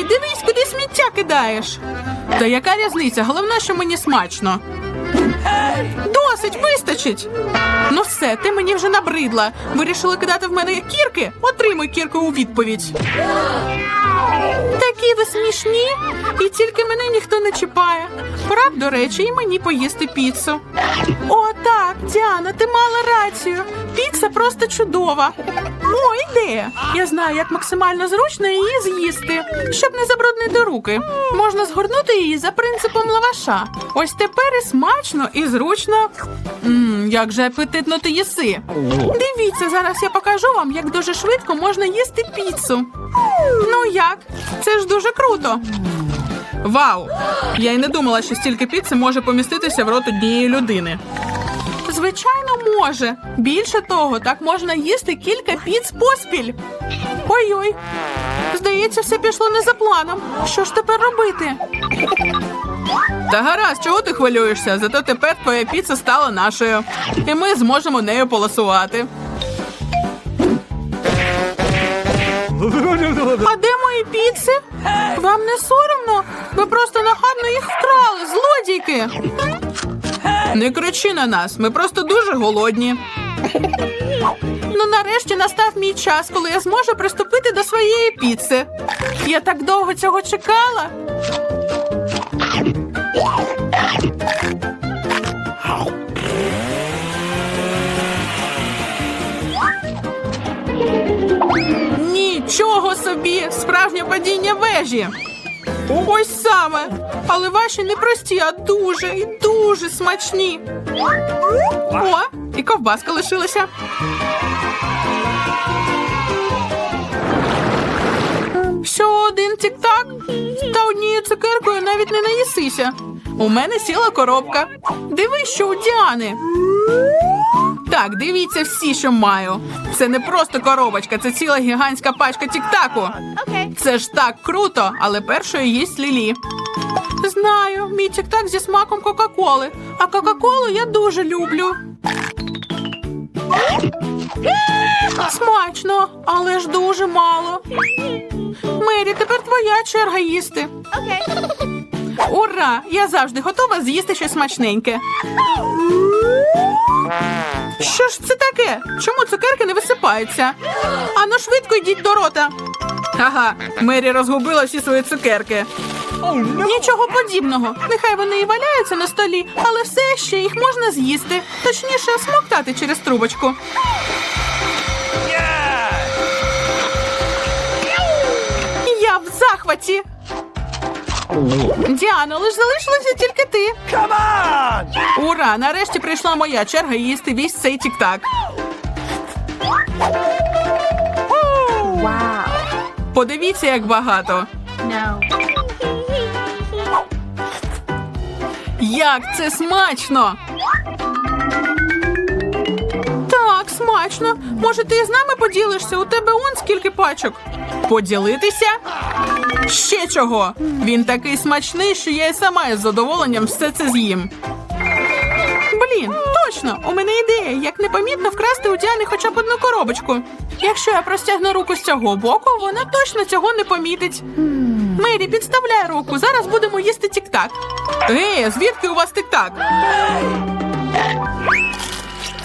Ей, дивись, куди сміття кидаєш. Та яка різниця? Головне, що мені смачно. Досить, вистачить. Ну все, ти мені вже набридла. Вирішили кидати в мене кірки? Отримуй кірку у відповідь. Такі ви смішні, і тільки мене ніхто не чіпає. Пора до речі, і мені поїсти піцу. О, так, Діана, ти мала рацію. Піца просто чудова. О, ідея. Я знаю, як максимально зручно її з'їсти, щоб не забруднити руки. Можна згорнути її за принципом лаваша. Ось тепер і смачно, і зручно. Мм, як же апетитно ти їси. Дивіться, зараз я покажу вам, як дуже швидко можна їсти піцу. Ну як? Це ж дуже круто. Вау! Я й не думала, що стільки піци може поміститися в рот однієї людини. Звичайно, може. Більше того, так можна їсти кілька піц поспіль. Ой-ой. Здається, все пішло не за планом. Що ж тепер робити? Та гаразд, чого ти хвилюєшся? Зато тепер твоя піца стала нашою. І ми зможемо нею полосувати. А де мої піци? Вам не соромно? Ви просто нахабно їх вкрали, злодійки. Не кричи на нас, ми просто дуже голодні. Ну, нарешті настав мій час, коли я зможу приступити до своєї піци. Я так довго цього чекала. Нічого собі! Справжнє падіння вежі. Ось саме. Але ваші не прості, а дуже і дуже смачні. О, і ковбаска лишилася. Що один тік-так? Та однією цукеркою навіть не наїсися. У мене сіла коробка. Дивись, що у Діани. Так, дивіться всі, що маю. Це не просто коробочка, це ціла гігантська пачка тік-таку. Це ж так круто, але першою їсть Лілі. Знаю, мій тік-так зі смаком Кока-Коли. А Кока-Колу я дуже люблю. Смачно, але ж дуже мало. Мері, тепер твоя черга їсти. Ура! Я завжди готова з'їсти щось смачненьке. Що ж це таке? Чому цукерки не висипаються? Ану швидко йдіть до рота. Ага, Мері розгубила всі свої цукерки. Нічого подібного. Нехай вони і валяються на столі, але все ще їх можна з'їсти. Точніше, смоктати через трубочку. Захваті. Діано, лиш залишилася тільки ти. Ура! Нарешті прийшла моя черга їсти весь цей тік-так. Подивіться, як багато. Як це смачно! Так, смачно. Може, ти з нами поділишся? У тебе он скільки пачок. Поділитися? Ще чого? Він такий смачний, що я і сама із задоволенням все це з'їм. Блін, точно, у мене ідея, як непомітно вкрасти у Діани хоча б одну коробочку. Якщо я простягну руку з цього боку, вона точно цього не помітить. Мері, підставляй руку, зараз будемо їсти тік-так. Ей, звідки у вас тік-так?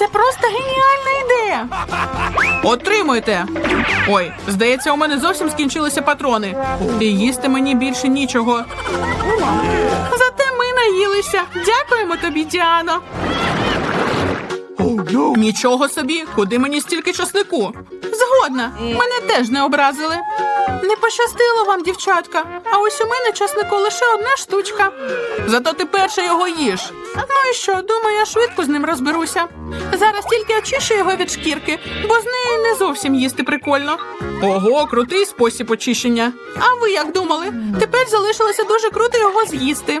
Це просто геніальна ідея. Отримуйте. Ой, здається, у мене зовсім скінчилися патрони. І їсти мені більше нічого. Зате ми наїлися. Дякуємо тобі, Діано. Нічого собі, куди мені стільки часнику? Згодна, мене теж не образили. Не пощастило вам, дівчатка. А ось у мене часнику лише одна штучка. Зато ти перша його їж. Ну і що, думаю, я швидко з ним розберуся. Зараз тільки очищу його від шкірки, бо з неї не зовсім їсти прикольно. Ого, крутий спосіб очищення. А ви як думали? Тепер залишилося дуже круто його з'їсти.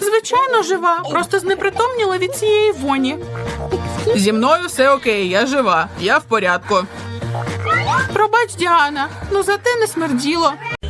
Звичайно, жива. Просто знепритомніла від цієї воні. Зі мною все окей, я жива. Я в порядку. Пробач, Діана, ну зате не смерділо.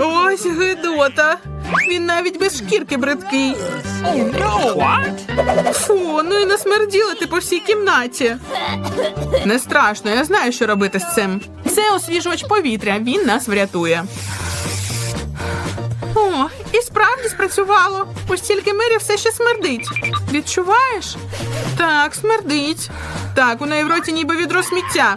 Ось гидота. Він навіть без шкірки бридкий. Фу, ну і насмерділа ти по всій кімнаті. Не страшно, я знаю, що робити з цим. Це освіжувач повітря, він нас врятує. О, і справді спрацювало. Ось тільки Мері все ще смердить. Відчуваєш? Так, смердить. Так, у неї в роті ніби відро сміття.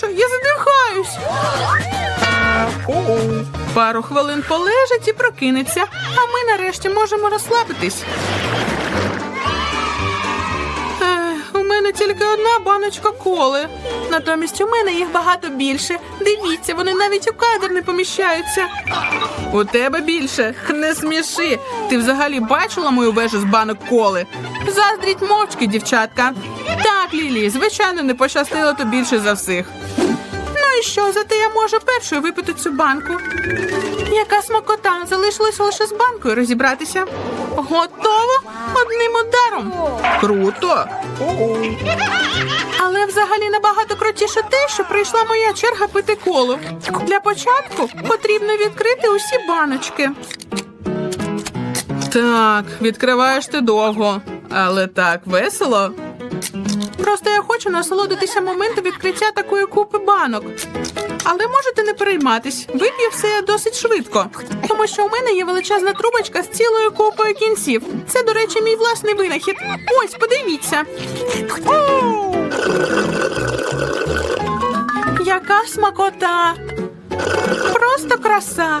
Прошу, я задихаюсь. Пару хвилин полежить і прокинеться, а ми нарешті можемо розслабитись. Ех, у мене тільки одна баночка коли. Натомість у мене їх багато більше. Дивіться, вони навіть у кадр не поміщаються. У тебе більше. Не сміши. Ти взагалі бачила мою вежу з банок коли? Заздріть мовчки, дівчатка. Так, Лілі, звичайно, не пощастило то більше за всіх. Ну і що, зате я можу першою випити цю банку. Яка смакота, залишилося лише з банкою розібратися. Готово одним ударом. Круто. Але взагалі набагато крутіше те, що прийшла моя черга пити колу. Для початку потрібно відкрити усі баночки. Так, відкриваєш ти довго, але так весело. Просто я хочу насолодитися моментом відкриття такої купи банок. Але можете не перейматись, вип'ю все досить швидко, тому що у мене є величезна трубочка з цілою купою кінців. Це, до речі, мій власний винахід. Ось, подивіться. Яка смакота! Просто краса.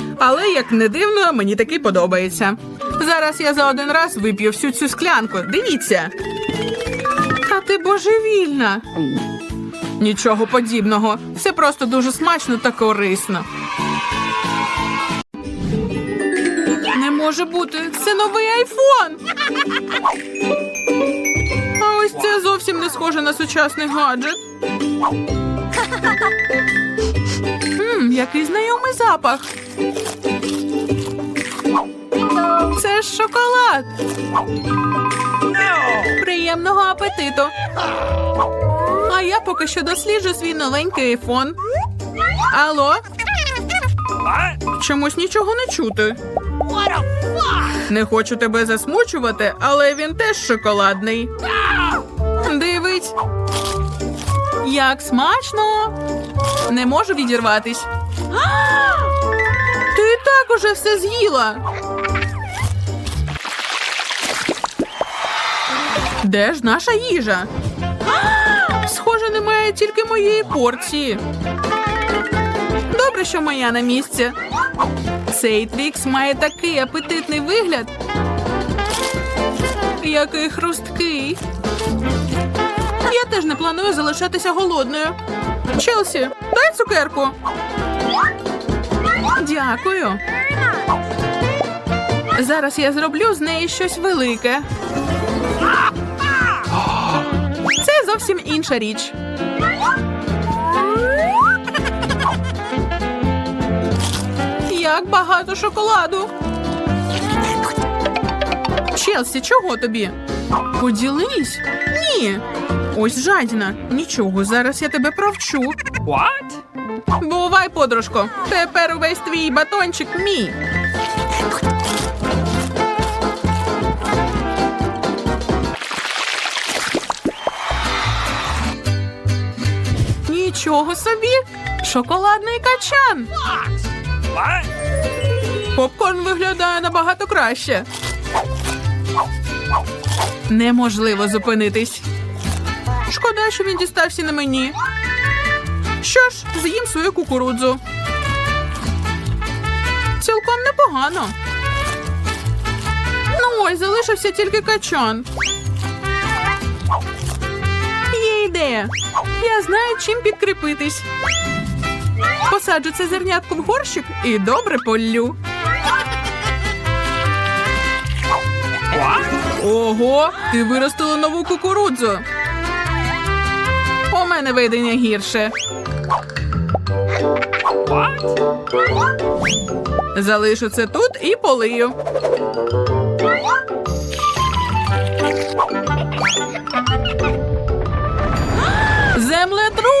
Але як не дивно, мені таки подобається. Зараз я за один раз вип'ю всю цю склянку. Дивіться. Та ти божевільна. Нічого подібного. Це просто дуже смачно та корисно. Не може бути. Це новий айфон. А ось це зовсім не схоже на сучасний гаджет. Мм, який знайомий запах. Це ж шоколад. Приємного апетиту. А я поки що досліджу свій новенький айфон. Алло? Чомусь нічого не чути. Не хочу тебе засмучувати, але він теж шоколадний. Дивись. Як смачно. Не можу відірватись. Ти і так уже все з'їла. Де ж наша їжа? Схоже, немає тільки моєї порції. Добре, що моя на місці. Цей твікс має такий апетитний вигляд. Який хрусткий. Теж не планую залишатися голодною. Челсі, дай цукерку. Дякую. Зараз я зроблю з неї щось велике. Це зовсім інша річ. Як багато шоколаду. Челсі, чого тобі? Поділись? Ні. Ось жадіна. Нічого, зараз я тебе провчу. What? Бувай, подружко. Тепер увесь твій батончик мій. Нічого собі. Шоколадний качан. What? Попкорн виглядає набагато краще. Неможливо зупинитись. Шкода, що він дістався на мені. Що ж, з'їм свою кукурудзу. Цілком непогано. Ну ось, залишився тільки качан. Є ідея. Я знаю, чим підкріпитись. Посаджу це зернятко горщик і добре поллю. Ого, ти виростила нову кукурудзу. У мене видення гірше. Залишу це тут і полию. Землетрус!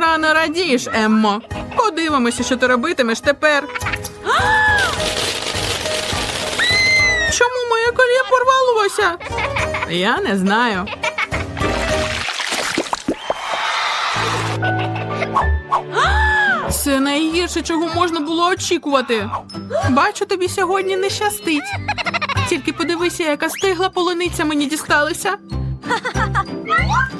Рано радієш, Еммо. Подивимося, що ти робитимеш тепер. Чому моє коліє порвалося? Я не знаю. Це найгірше, чого можна було очікувати. Бачу, тобі сьогодні не щастить. Тільки подивися, яка стигла полуниця мені дісталася.